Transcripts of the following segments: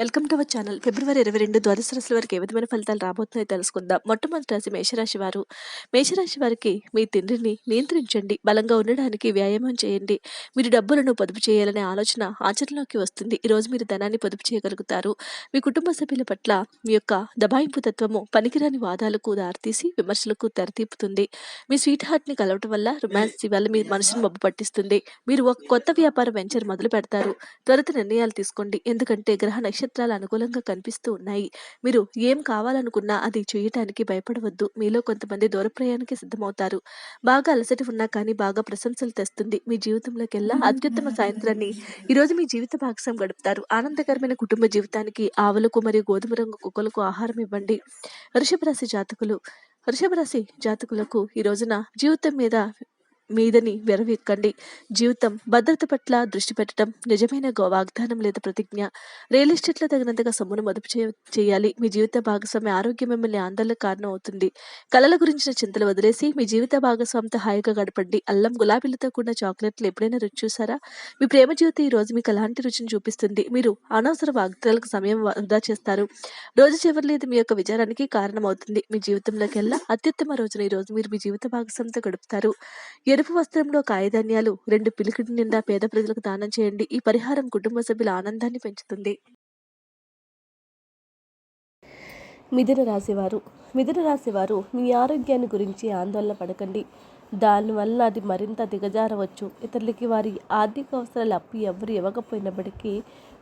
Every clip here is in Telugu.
Welcome to our channel. ఫిబ్రవరి ఇరవై రెండు ద్వాదశ రాశుల వారికి ఏ విధమైన ఫలితాలు రాబోతున్నాయో తెలుసుకుందాం. మొట్టమొదటి రాశి మేషరాశి వారు. మేషరాశి వారికి మీ తిండిని నియంత్రించండి. బలంగా ఉండడానికి వ్యాయామం చేయండి. మీరు డబ్బులను పొదుపు చేయాలనే ఆలోచన ఆచరణలోకి వస్తుంది. ఈరోజు మీరు ధనాన్ని పొదుపు చేయగలుగుతారు. మీ కుటుంబ సభ్యుల పట్ల మీ యొక్క దబాయింపు తత్వము పనికిరాని వాదాలకు దారితీసి విమర్శలకు తెరతీపుతుంది. మీ స్వీట్ హార్ట్ని కలవటం వల్ల రొమాన్స్ వల్ల మీ మనసును మబ్బు పట్టిస్తుంది. మీరు ఒక కొత్త వ్యాపార వెంచర్ మొదలు పెడతారు. త్వరిత నిర్ణయాలు తీసుకోండి. ఎందుకంటే గ్రహ నక్షత్రాలు అనుకూలంగా కనిపిస్తూ ఉన్నాయి. మీరు ఏం కావాలనుకున్నా అది చేయటానికి భయపడవద్దు. మీలో కొంతమంది దూర ప్రయాణానికి సిద్ధమవుతారు. బాగా అలసట ఉన్నా కానీ బాగా ప్రశంసలు తెస్తుంది. మీ జీవితంలోకెల్లా అత్యుత్తమ సాయంత్రాన్ని ఈరోజు మీ జీవిత భాగస్వామి గడుపుతారు. ఆనందకరమైన కుటుంబ జీవితానికి ఆవులకు మరియు గోధుమ రంగు కుక్కలకు ఆహారం ఇవ్వండి. వృషభ రాశి జాతకులు వృషభ రాశి జాతకులకు ఈ రోజున జీవితం మీద మీదని వెరవెక్కండి జీవితం భద్రత పట్ల దృష్టి పెట్టడం నిజమైన గో- వాగ్దానం లేదా ప్రతిజ్ఞ. రియల్ ఎస్టేట్లో తగినంతగా సొమ్మును మదుపు చేయ- చేయాలి. మీ జీవిత భాగస్వామి ఆరోగ్యం మిమ్మల్ని ఆందోళన కారణం అవుతుంది కళల గురించిన చింతలు వదిలేసి మీ జీవిత భాగస్వామితో హాయిగా గడపండి. అల్లం గులాబీలతో కూడిన చాక్లెట్లు ఎప్పుడైనా రుచి చూసారా? మీ ప్రేమ జీవితం ఈ రోజు మీకు అలాంటి రుచిని చూపిస్తుంది? మీరు అనవసర వాగ్దాలకు సమయం వృధా చేస్తారు. రోజు చివరిలో ఇది మీ యొక్క విచారానికి కారణమవుతుంది. మీ జీవితంలోకెల్లా అత్యుత్తమ రోజున ఈ రోజు మీరు మీ జీవిత భాగస్వామితో గడుపుతారు. ఎరుపు వస్త్రంలో కాయధాన్యాలు రెండు పిలికిడి నిండా పేద ప్రజలకు దానం చేయండి. ఈ పరిహారం కుటుంబ సభ్యుల ఆనందాన్ని పెంచుతుంది. మిథున రాశివారు. మిథున రాశివారు మీ ఆరోగ్యాన్ని గురించి ఆందోళన పడకండి. దానివల్ల అది మరింత దిగజారవచ్చు. ఇతరులకి వారి ఆర్థిక అవసరాలు అప్పు ఎవరు ఇవ్వకపోయినప్పటికీ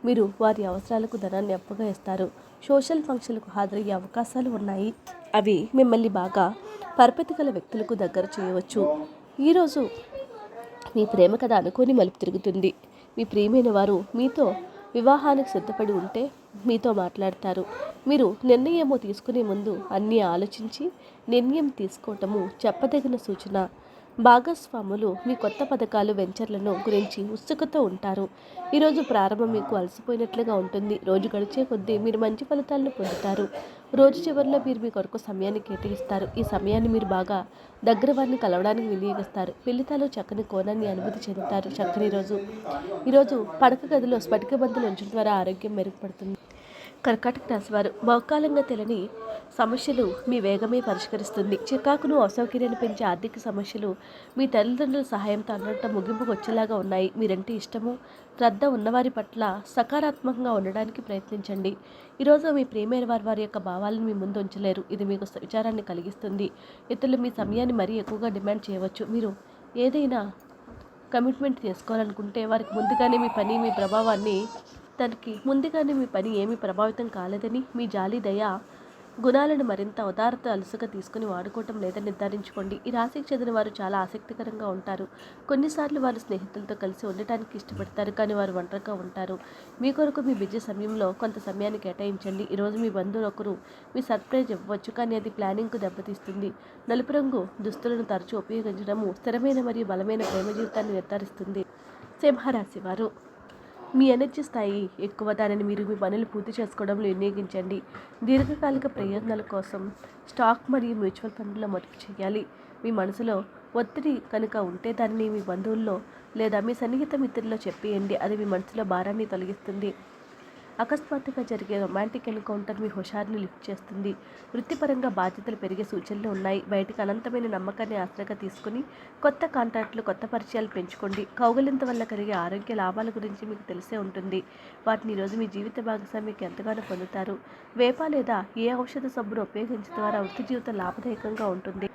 మీరు వారి అవసరాలకు ధనాన్ని అప్పుగా ఇస్తారు సోషల్ ఫంక్షన్లకు హాజరయ్యే అవకాశాలు ఉన్నాయి. అవి మిమ్మల్ని బాగా పరపతి గల వ్యక్తులకు దగ్గర చేయవచ్చు. ఈరోజు మీ ప్రేమ కథ అనుకోని మలుపు తిరుగుతుంది. మీ ప్రియమైన వారు మీతో వివాహానికి సిద్ధపడి ఉంటే మీతో మాట్లాడతారు. మీరు నిర్ణయము తీసుకునే ముందు అన్నీ ఆలోచించి నిర్ణయం తీసుకోవటము చెప్పదగిన సూచన. భాగస్వాములు మీ కొత్త పథకాలు వెంచర్లను గురించి ఉత్సుకతో ఉంటారు. ఈరోజు ప్రారంభం మీకు అలసిపోయినట్లుగా ఉంటుంది. రోజు గడిచే కొద్దీ మీరు మంచి ఫలితాలను పొందుతారు. రోజు చివరిలో మీరు మీ కొరకు సమయాన్ని కేటాయిస్తారు. ఈ సమయాన్ని మీరు బాగా దగ్గర వారిని కలవడానికి వినియోగిస్తారు. పెళ్ళితాలు చక్కని కోణాన్ని అనుభూతి చెందుతారు. చక్కని రోజు. ఈరోజు పడక గదిలో స్ఫటిక బంతులు ఉంచడం ద్వారా ఆరోగ్యం మెరుగుపడుతుంది. కర్కాటక రాశివారు బహుకాలంగా తెలియని సమస్యలు మీ వేగమే పరిష్కరిస్తుంది. చికాకును అసౌకర్యాన్ని పెంచే ఆర్థిక సమస్యలు మీ తల్లిదండ్రుల సహాయంతో అన్నట్టు ముగింపుకు వచ్చేలాగా ఉన్నాయి. మీరంటే ఇష్టము. శ్రద్ధ ఉన్నవారి పట్ల సకారాత్మకంగా ఉండడానికి ప్రయత్నించండి. ఈరోజు మీ ప్రేమైన వారి వారి యొక్క భావాలను మీ ముందు ఉంచలేరు. ఇది మీకు విచారాన్ని కలిగిస్తుంది. ఇతరులు మీ సమయాన్ని మరీ ఎక్కువగా డిమాండ్ చేయవచ్చు. మీరు ఏదైనా కమిట్మెంట్ చేసుకోవాలనుకుంటే వారికి ముందుగానే మీ పని మీ ప్రభావాన్ని తనకి ముందుగానే మీ పని ఏమీ ప్రభావితం కాలేదని మీ జాలి దయ గుణాలను మరింత ఉదారత అలుసుగా తీసుకుని వాడుకోవటం లేదని నిర్ధారించుకోండి. ఈ రాశికి చెందిన వారు చాలా ఆసక్తికరంగా ఉంటారు. కొన్నిసార్లు వారు స్నేహితులతో కలిసి ఉండటానికి ఇష్టపడతారు కానీ వారు ఒంటరిగా ఉంటారు. మీ కొరకు మీ బిజీ సమయంలో కొంత సమయాన్ని కేటాయించండి. ఈరోజు మీ బంధువులు ఒకరు మీ సర్ప్రైజ్ ఇవ్వవచ్చు కానీ అది ప్లానింగ్కు దెబ్బతీస్తుంది. నలుపు రంగు దుస్తులను తరచూ ఉపయోగించడము స్థిరమైన మరియు బలమైన ప్రేమ జీవితాన్ని నిర్ధారిస్తుంది. సింహరాశి వారు మీ ఎనర్జీ స్థాయి ఎక్కువ దానిని మీరు మీ పనులు పూర్తి చేసుకోవడంలో వినియోగించండి. దీర్ఘకాలిక ప్రయోజనాల కోసం స్టాక్ మరియు మ్యూచువల్ ఫండ్లో మదుపు చేయాలి. మీ మనసులో ఒత్తిడి కనుక ఉంటే దానిని మీ బంధువుల్లో లేదా మీ సన్నిహిత మిత్రుల్లో చెప్పేయండి. అది మీ మనసులో భారాన్ని తొలగిస్తుంది. అకస్మాత్తుగా జరిగే రొమాంటిక్ ఎన్కౌంటర్ మీ హుషారుని లిఫ్ట్ చేస్తుంది. వృత్తిపరంగా బాధ్యతలు పెరిగే సూచనలు ఉన్నాయి. బయటికి అనంతమైన నమ్మకాన్ని ఆశ్రగా తీసుకుని కొత్త కాంటాక్ట్లు కొత్త పరిచయాలు పెంచుకోండి. కౌగలింత వల్ల కలిగే ఆరోగ్య లాభాల గురించి మీకు తెలిసే ఉంటుంది. వాటిని ఈరోజు మీ జీవిత భాగస్వామికి ఎంతగానో పొందుతారు. వేప లేదా ఏ ఔషధ సబ్బును ఉపయోగించడం ద్వారా వృత్తి జీవితం లాభదాయకంగా ఉంటుంది.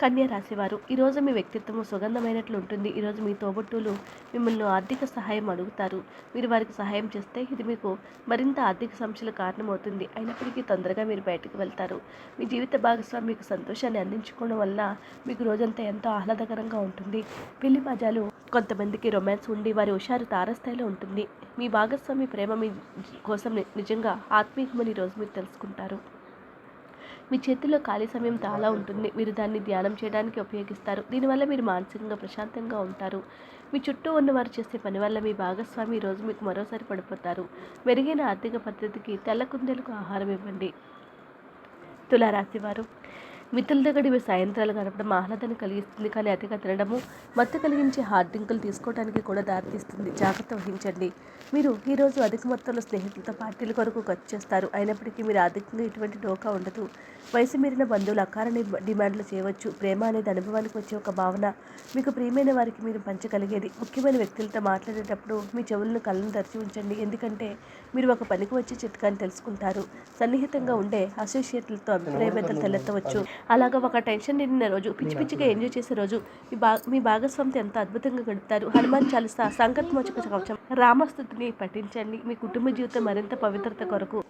కన్యా రాశివారు ఈరోజు మీ వ్యక్తిత్వం సుగంధమైనట్లు ఉంటుంది ఈరోజు మీ తోబుట్టులు మిమ్మల్ని ఆర్థిక సహాయం అడుగుతారు. మీరు వారికి సహాయం చేస్తే ఇది మీకు మరింత ఆర్థిక సమస్యలు కారణమవుతుంది. అయినప్పటికీ తొందరగా మీరు బయటకు వెళ్తారు. మీ జీవిత భాగస్వామి మీకు సంతోషాన్ని అందించుకోవడం వల్ల మీకు రోజంతా ఎంతో ఆహ్లాదకరంగా ఉంటుంది. పెళ్ళి మజాలు కొంతమందికి రొమాన్స్ ఉండి వారి హుషారు తారస్థాయిలో ఉంటుంది. మీ భాగస్వామి ప్రేమ మీ కోసం నిజంగా ఆత్మీయమని ఈరోజు మీరు తెలుసుకుంటారు. మీ చేతిలో ఖాళీ సమయం చాలా ఉంటుంది. మీరు దాన్ని ధ్యానం చేయడానికి ఉపయోగిస్తారు. దీనివల్ల మీరు మానసికంగా ప్రశాంతంగా ఉంటారు. మీ చుట్టూ ఉన్నవారు చేసే పని వల్ల మీ భాగస్వామి ఈరోజు రోజు మీకు మరోసారి పడిపోతారు. మెరుగైన ఆర్థిక పద్ధతికి తెల్ల కుందేలకు ఆహారం ఇవ్వండి. తులారాశివారు మిత్రులతో గడిపే సాయంత్రాలు గడపడం ఆహ్లాదాన్ని కలిగిస్తుంది. కానీ అతిగా తినడము మత్తు కలిగించే హార్డ్ డ్రింకులు తీసుకోవడానికి కూడా దారితీస్తుంది. జాగ్రత్త వహించండి. మీరు ఈరోజు అధిక మొత్తంలో స్నేహితులతో పార్టీల కొరకు ఖర్చు చేస్తారు. అయినప్పటికీ మీరు ఆర్థికంగా ఎటువంటి డోకా ఉండదు. వయసు మీరిన బంధువులు అకారణ డిమాండ్లు చేయవచ్చు. ప్రేమ అనేది అనుభవానికి వచ్చే ఒక భావన. మీకు ప్రియమైన వారికి మీరు పంచగలిగేది ముఖ్యమైన వ్యక్తులతో మాట్లాడేటప్పుడు మీ చెవులను కళ్ళను తెరిచి ఉంచండి. ఎందుకంటే మీరు ఒక పనికి వచ్చే చిట్కాని తెలుసుకుంటారు. సన్నిహితంగా ఉండే అసోసియేట్లతో అభిప్రాయ తలెత్తవచ్చు. అలాగా ఒక టెన్షన్ నిండిన రోజు పిచ్చి పిచ్చిగా ఎంజాయ్ చేసే రోజు మీ బా మీ భాగస్వామితో ఎంత అద్భుతంగా గడుపుతారు? హనుమాన్ చాలీసా సంకటమోచక కవచం రామస్థుతిని పఠించండి. మీ కుటుంబ జీవితం మరింత పవిత్రత కొరకు.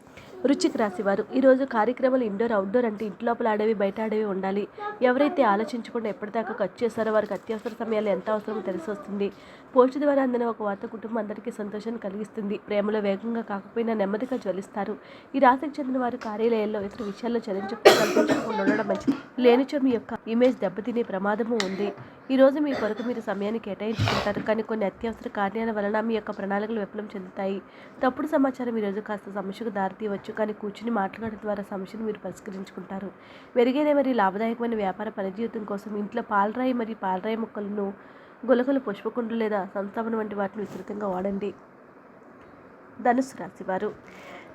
రుచికి రాసేవారు. ఈరోజు కార్యక్రమాలు ఇండోర్ అవుట్డోర్ అంటే ఇంటి లోపల ఆడేవి బయట ఆడేవి ఉండాలి. ఎవరైతే ఆలోచించకుండా ఎప్పటిదాకా ఖర్చు చేస్తారో వారికి అత్యవసర సమయాలు ఎంత అవసరమో తెలిసి వస్తుంది. పోస్ట్ ద్వారా అందిన ఒక వార్త కుటుంబం అందరికీ సంతోషాన్ని కలిగిస్తుంది. ప్రేమలో వేగంగా కాకపోయినా నెమ్మదిగా జ్వలిస్తారు. ఈ రాశికి చెందిన వారు కార్యాలయాల్లో ఇతర విషయాల్లో చలించకుండా కల్పించకుండా ఉండడం మంచిది. లేనిచో మీ యొక్క ఇమేజ్ దెబ్బతినే ప్రమాదము ఉంది. ఈరోజు మీ కొరకు మీరు సమయాన్ని కేటాయించుకుంటారు. కానీ కొన్ని అత్యవసర కార్యాల వలన మీ యొక్క ప్రణాళికలు విఫలం చెందుతాయి. తప్పుడు సమాచారం ఈ రోజు కాస్త సమస్యకు దారితీయవచ్చు. కానీ కూర్చుని మాట్లాడడం ద్వారా సమస్యను మీరు పరిష్కరించుకుంటారు. మెరుగైన మరియు లాభదాయకమైన వ్యాపార పనిజీవితం కోసం ఇంట్లో పాలరాయి మరియు పాలరాయి మొక్కలను గులకలు పుష్పకుండలు లేదా సంస్థాపన వంటి వాటిని విస్తృతంగా వాడండి. ధనుసు రాశివారు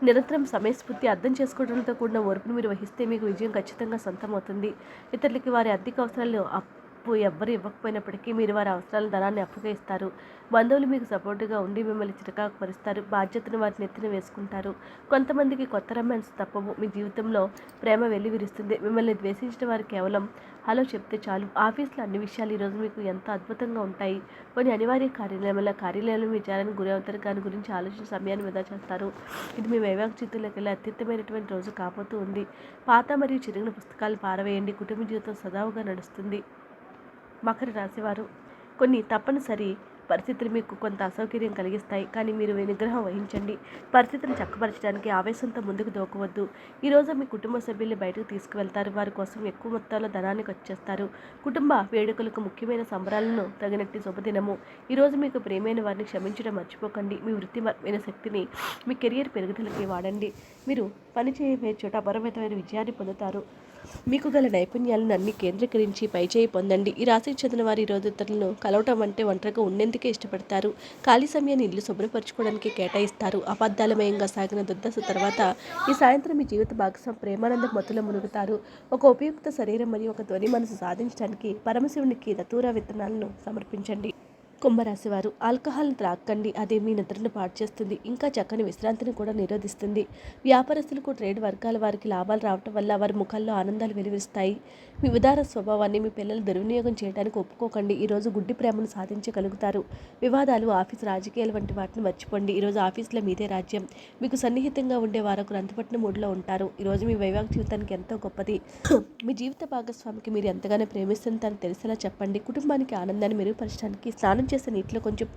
నిరంతరం సమయస్ఫూర్తి అర్థం చేసుకోవడంతో కూడిన ఓర్పును మీరు వహిస్తే మీకు విజయం ఖచ్చితంగా సొంతమవుతుంది. ఇతరులకి వారి ఆర్థిక అవసరాలు అప్పు ఎవ్వరు ఇవ్వకపోయినప్పటికీ మీరు వారి అవసరాల ధనాన్ని అప్పుగా ఇస్తారు బంధువులు మీకు సపోర్టుగా ఉండి మిమ్మల్ని చిరకాకు పరుస్తారు బాధ్యతను వారి నెత్తిన వేసుకుంటారు. కొంతమందికి కొత్త రొమాన్స్ తప్పవు. మీ జీవితంలో ప్రేమ వెల్లివిరుస్తుంది. మిమ్మల్ని ద్వేషించిన వారు కేవలం హలో చెప్తే చాలు. ఆఫీస్లో అన్ని విషయాలు ఈరోజు మీకు ఎంత అద్భుతంగా ఉంటాయి. కొన్ని అనివార్య కార్యాలయం వల్ల కార్యాలయంలో విచారానికి గురి అవుతారు. దాని గురించి ఆలోచించిన సమయాన్ని వృధా చేస్తారు. ఇది మీ వైవాహిక జీవితంలోకి వెళ్ళి అత్యుత్తమైనటువంటి రోజు కాబోతూ ఉంది. పాత మరియు చిరిగిన పుస్తకాలు పారవేయండి. కుటుంబ జీవితం సదావుగా నడుస్తుంది. మకర రాశివారు. కొన్ని తప్పనిసరి పరిస్థితులు మీకు కొంత అసౌకర్యం కలిగిస్తాయి. కానీ మీరు నిగ్రహం వహించండి. పరిస్థితిని చక్కపరచడానికి ఆవేశంతో ముందుకు దూకవద్దు. ఈరోజు మీ కుటుంబ సభ్యుల్ని బయటకు తీసుకువెళ్తారు. వారి కోసం ఎక్కువ మొత్తంలో ధనాన్ని ఖర్చు చేస్తారు. కుటుంబ వేడుకలకు ముఖ్యమైన సంబరాలను తగినట్టు శుభదినము. ఈరోజు మీకు ప్రేమైన వారిని క్షమించడం మర్చిపోకండి. మీ వృత్తిపరమైన శక్తిని మీ కెరియర్ పెరుగుదలకి వాడండి. మీరు పని చేయబోయే చోట అపరిమితమైన విజయాన్ని పొందుతారు. మీకు గల నైపుణ్యాలను అన్ని కేంద్రీకరించి పైచేయి పొందండి. ఈ రాశికి చెందిన వారి ఈ రోజు ఇతరులను కలవటం అంటే ఒంటరిగా ఉండేందుకే ఇష్టపడతారు. ఖాళీ సమయాన్ని ఇల్లు శుభ్రపరచుకోవడానికి కేటాయిస్తారు. అబద్ధాలమయంగా సాగిన దుర్దశ తర్వాత ఈ సాయంత్రం మీ జీవిత భాగస్వామి ప్రేమానంద మత్తులో మునుగుతారు. ఒక ఉపయుక్త శరీరం మరియు ఒక ధ్వని మనసు సాధించడానికి పరమశివునికి దతూర విత్తనాలను సమర్పించండి. కుంభరాశి వారు ఆల్కహాల్ని త్రాక్కండి అదే మీ నిద్రను పాటు చేస్తుంది ఇంకా చక్కని విశ్రాంతిని కూడా నిరోధిస్తుంది. వ్యాపారస్తులకు ట్రేడ్ వర్గాల వారికి లాభాలు రావటం వల్ల వారి ముఖాల్లో ఆనందాలు వెలువరిస్తాయి మీ ఉదార స్వభావాన్ని మీ పిల్లలు దుర్వినియోగం చేయడానికి ఒప్పుకోకండి ఈరోజు గుడ్డి ప్రేమను సాధించగలుగుతారు. వివాదాలు ఆఫీస్ రాజకీయాలు వంటి వాటిని మర్చిపోండి ఈరోజు ఆఫీసులో మీదే రాజ్యం. మీకు సన్నిహితంగా ఉండే వారు అంతుపట్టిన మూడ్లో ఉంటారు. ఈరోజు మీ వైవాహిక జీవితానికి ఎంతో గొప్పది. మీ జీవిత భాగస్వామికి మీరు ఎంతగానో ప్రేమిస్తుందని తెలిసేలా చెప్పండి. కుటుంబానికి ఆనందాన్ని మెరుగుపరచడానికి స్నానం చేసిన నీటిలో కొంచెం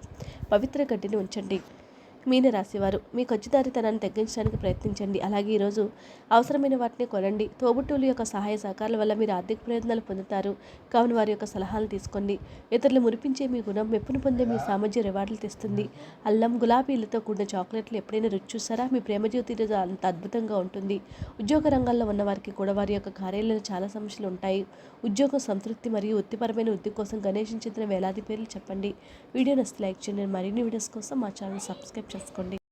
పవిత్ర గడ్డిని ఉంచండి. మీన రాశివారు మీ ఖర్చుదారితనాన్ని తగ్గించడానికి ప్రయత్నించండి. అలాగే ఈరోజు అవసరమైన వాటిని కొనండి. తోబుట్టువుల యొక్క సహాయ సహకారాల వల్ల మీరు ఆర్థిక ప్రయోజనాలు పొందుతారు. కావున వారి యొక్క సలహాలు తీసుకోండి. ఇతరులు మురిపించే మీ గుణం మెప్పును పొందే మీ సామర్థ్య రివార్డులు తెస్తుంది. అల్లం గులాబీలతో కూడిన చాక్లెట్లు ఎప్పుడైనా రుచి చూసారా మీ ప్రేమ జ్యోతి ఈరోజు అంత అద్భుతంగా ఉంటుంది. ఉద్యోగ రంగాల్లో ఉన్న వారికి కూడా వారి యొక్క కార్యాలయంలో చాలా సమస్యలు ఉంటాయి. ఉద్యోగ సంతృప్తి మరియు వృత్తిపరమైన వృద్ధి కోసం గణేష్ చెందిన వేలాది పేర్లు చెప్పండి. వీడియో నచ్చితే లైక్ చేయండి. మరిన్ని వీడియోస్ కోసం మా ఛానల్ సబ్స్క్రైబ్ ಡ್ರೆಸ್ ಕೊಂಡು